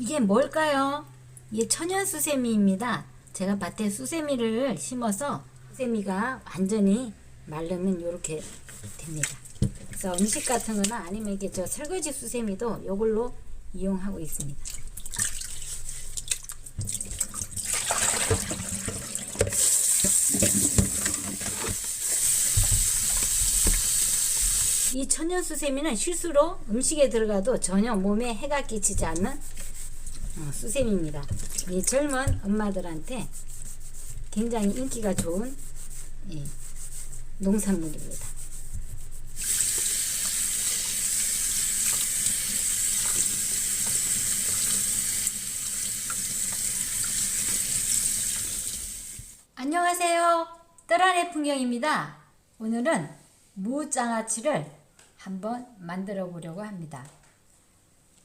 이게 뭘까요? 이게 천연 수세미입니다. 제가 밭에 수세미를 심어서 수세미가 완전히 마르면 이렇게 됩니다. 그래서 음식 같은 거나 아니면 이게 저 설거지 수세미도 이걸로 이용하고 있습니다. 이 천연 수세미는 실수로 음식에 들어가도 전혀 몸에 해가 끼치지 않는 어, 수세미입니다. 이 젊은 엄마들한테 굉장히 인기가 좋은 예, 농산물입니다. 안녕하세요. 떠란의 풍경입니다. 오늘은 무장아찌를 한번 만들어 보려고 합니다.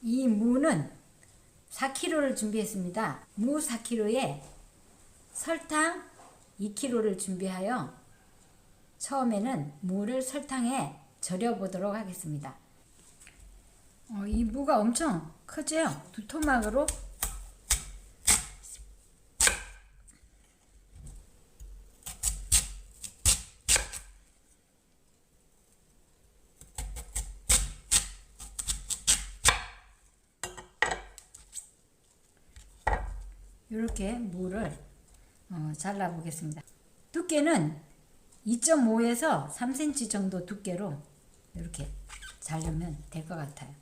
이 무는 4kg를 준비했습니다. 무 4kg에 설탕 2kg를 준비하여 처음에는 무를 설탕에 절여 보도록 하겠습니다. 어, 이 무가 엄청 크죠? 두 토막으로 이렇게 무를 어, 잘라 보겠습니다. 두께는 2.5에서 3cm 정도 두께로 이렇게 자르면 될 것 같아요.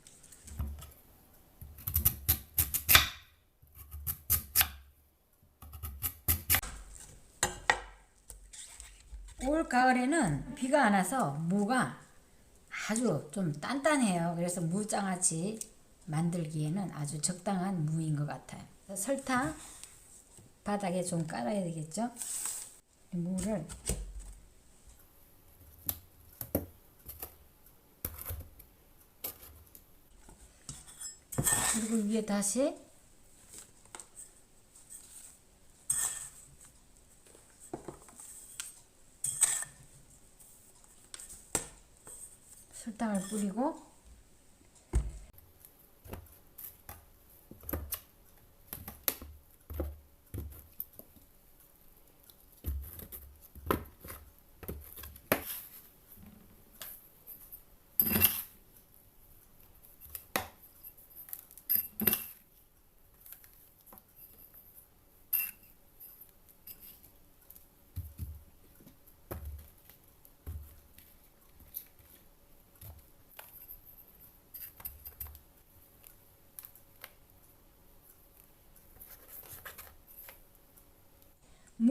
올 가을에는 비가 안 와서 무가 아주 좀 단단해요. 그래서 무장아찌 만들기에는 아주 적당한 무인 것 같아요. 설탕 바닥에 좀 깔아야 되겠죠? 이 무를 그리고 위에 다시 설탕을 뿌리고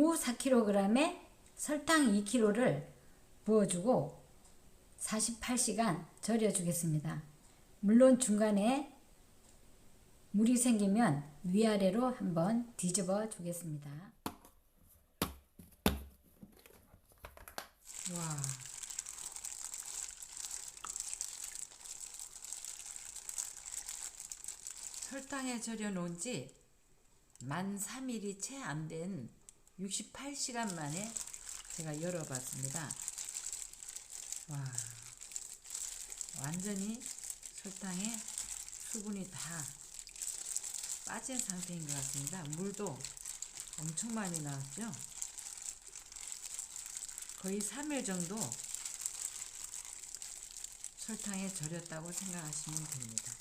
무 4kg에 설탕 2kg를 부어주고 48시간 절여주겠습니다. 물론 중간에 물이 생기면 위아래로 한번 뒤집어 주겠습니다. 와. 설탕에 절여 놓은 지 만 3일이 채 안 된 68시간 만에 제가 열어봤습니다. 와, 완전히 설탕에 수분이 다 빠진 상태인 것 같습니다. 물도 엄청 많이 나왔죠? 거의 3일 정도 설탕에 절였다고 생각하시면 됩니다.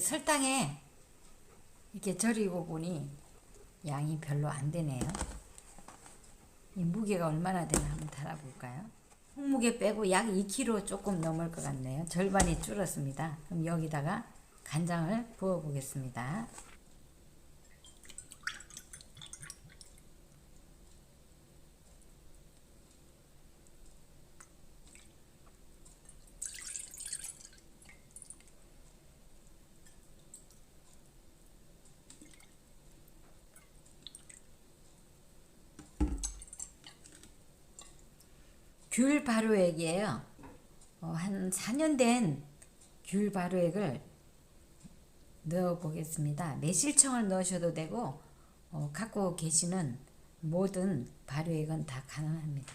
설탕에 이렇게 절이고 보니 양이 별로 안 되네요. 이 무게가 얼마나 되나 한번 달아볼까요? 홍무게 빼고 약 2kg 조금 넘을 것 같네요. 절반이 줄었습니다. 그럼 여기다가 간장을 부어 보겠습니다. 귤 발효액이에요. 어, 한 4년 된귤 발효액을 넣어 보겠습니다. 매실청을 넣으셔도 되고 어, 갖고 계시는 모든 발효액은 다 가능합니다.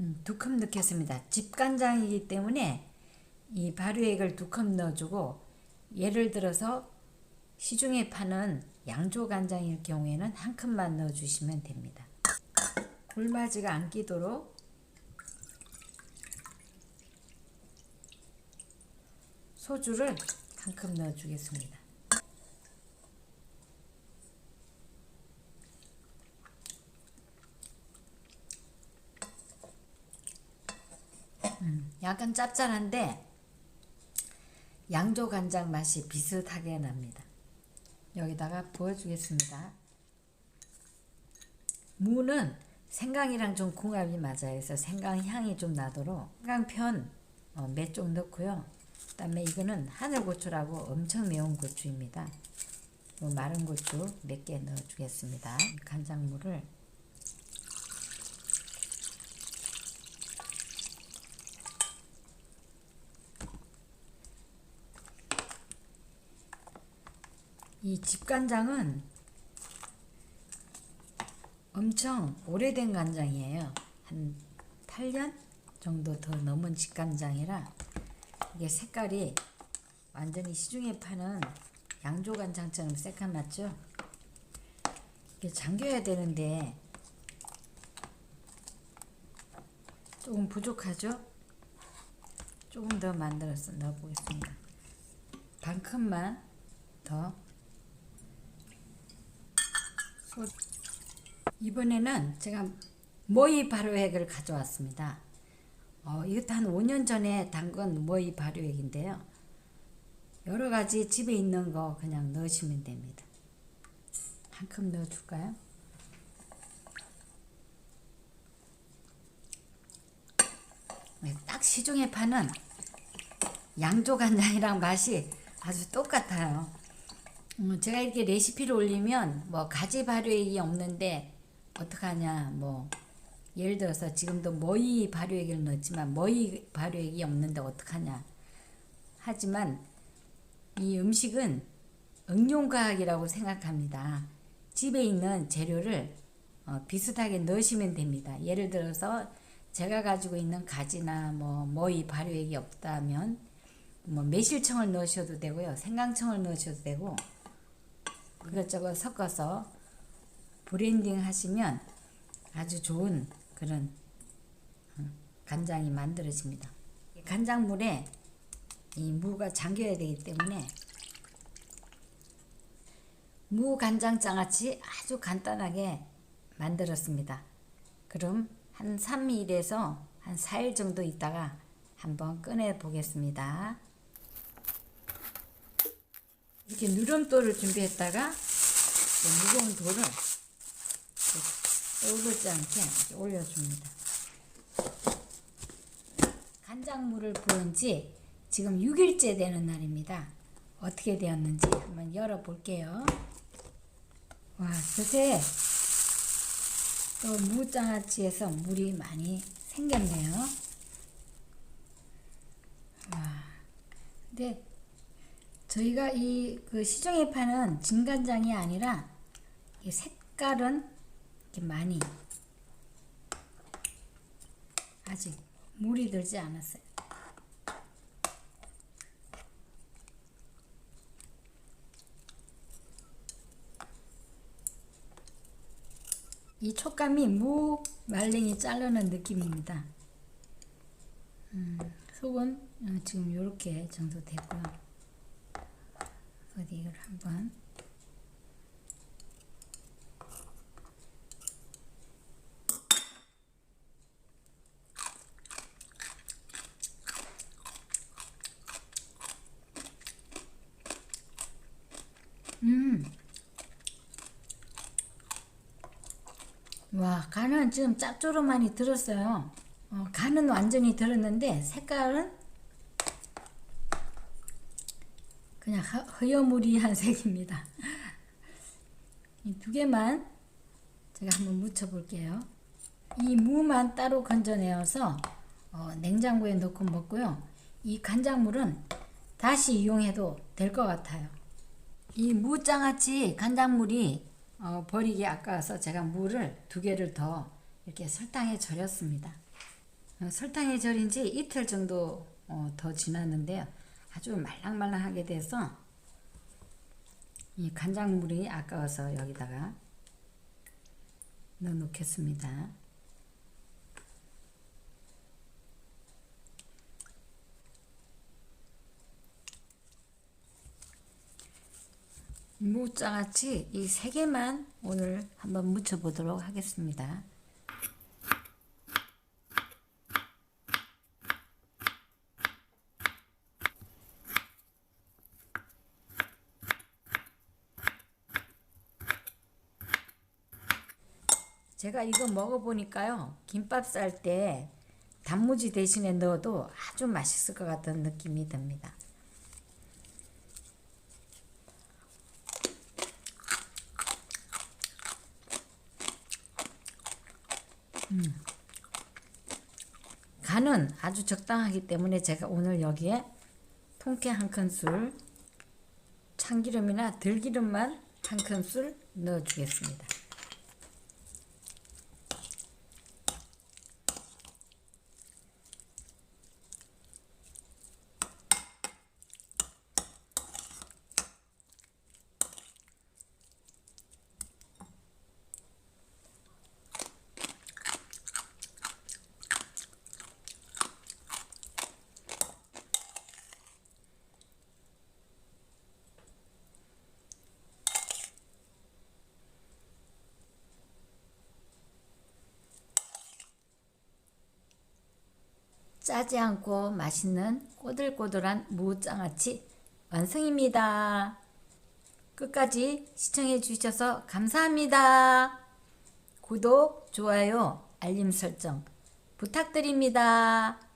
음, 두컵 넣겠습니다. 집간장이기 때문에 이 발효액을 두 컵 넣어주고 예를 들어서 시중에 파는 양조 간장일 경우에는 한 컵만 넣어주시면 됩니다. 굴마지가 안 끼도록 소주를 한 컵 넣어주겠습니다. 음, 약간 짭짤한데 양조 간장 맛이 비슷하게 납니다. 여기다가 부어주겠습니다. 무는 생강이랑 좀 궁합이 맞아요. 그래서 생강 향이 좀 나도록 생강편 어, 몇쪽 넣고요. 그 다음에 이거는 하늘고추라고 엄청 매운 고추입니다. 요 마른 고추 몇 개 넣어주겠습니다. 간장물을 이 집간장은 엄청 오래된 간장이에요. 한 8년 정도 더 넘은 집간장이라 이게 색깔이 완전히 시중에 파는 양조 간장처럼 새까맣죠? 이게 잠겨야 되는데 조금 부족하죠? 조금 더 만들어서 넣어보겠습니다. 반 컵만 더 소- 이번에는 제가 모이 발효액을 가져왔습니다. 어, 이것도 한 5년 전에 담근 모이 발효액인데요. 여러 가지 집에 있는 거 그냥 넣으시면 됩니다. 한 컵 넣어줄까요? 네, 딱 시중에 파는 양조 간장이랑 맛이 아주 똑같아요. 음, 제가 이렇게 레시피를 올리면 뭐 가지 발효액이 없는데 어떡하냐 뭐 예를 들어서 지금도 머위 발효액을 넣었지만 머위 발효액이 없는데 어떡하냐 하지만 이 음식은 응용과학이라고 생각합니다. 집에 있는 재료를 어, 비슷하게 넣으시면 됩니다. 예를 들어서 제가 가지고 있는 가지나 뭐 머위 발효액이 없다면 뭐 매실청을 넣으셔도 되고요. 생강청을 넣으셔도 되고 이것저것 섞어서 브랜딩 하시면 아주 좋은 그런 어, 간장이 만들어집니다. 간장물에 이 무가 잠겨야 되기 때문에 무 간장 장아찌 아주 간단하게 만들었습니다. 그럼 한 3일에서 한 4일 정도 있다가 한번 꺼내 보겠습니다. 이렇게 누름돌을 준비했다가 무거운 돌을 떠오르지 않게 올려줍니다. 간장물을 부은 지 지금 6일째 되는 날입니다. 어떻게 되었는지 한번 열어볼게요. 와, 그새 또 무장아찌에서 물이 많이 생겼네요. 와, 근데 저희가 이 그 시중에 파는 진간장이 아니라 이 색깔은 이렇게 많이 아직 물이 들지 않았어요. 이 촉감이 무 말랭이 자르는 느낌입니다. 음, 속은 어, 지금 이렇게 정도 됐고요. 어디 이걸 한번 음. 와, 간은 지금 짭조름하니 들었어요. 어, 간은 완전히 들었는데 색깔은 그냥 허- 허여무리한 색입니다. 이 두 개만 제가 한번 묻혀 볼게요. 이 무만 따로 건져내어서 어, 냉장고에 넣고 먹고요. 이 간장물은 다시 이용해도 될 것 같아요. 이 무장아찌 간장물이 어, 버리기 아까워서 제가 물을 두 개를 더 이렇게 설탕에 절였습니다. 어, 설탕에 절인 지 이틀 정도 어, 더 지났는데요. 아주 말랑말랑하게 돼서 이 간장물이 아까워서 여기다가 넣어 놓겠습니다. 무장아찌 이세 개만 오늘 한번 묻혀 보도록 하겠습니다. 제가 이거 먹어보니까요 김밥 쌀 때 단무지 대신에 넣어도 아주 맛있을 것 같은 느낌이 듭니다. 간은 아주 적당하기 때문에 제가 오늘 여기에 통깨 한 큰술, 참기름이나 들기름만 한 큰술 넣어주겠습니다. 짜지 않고 맛있는 꼬들꼬들한 무장아찌 완성입니다. 끝까지 시청해 주셔서 감사합니다. 구독, 좋아요, 알림 설정 부탁드립니다.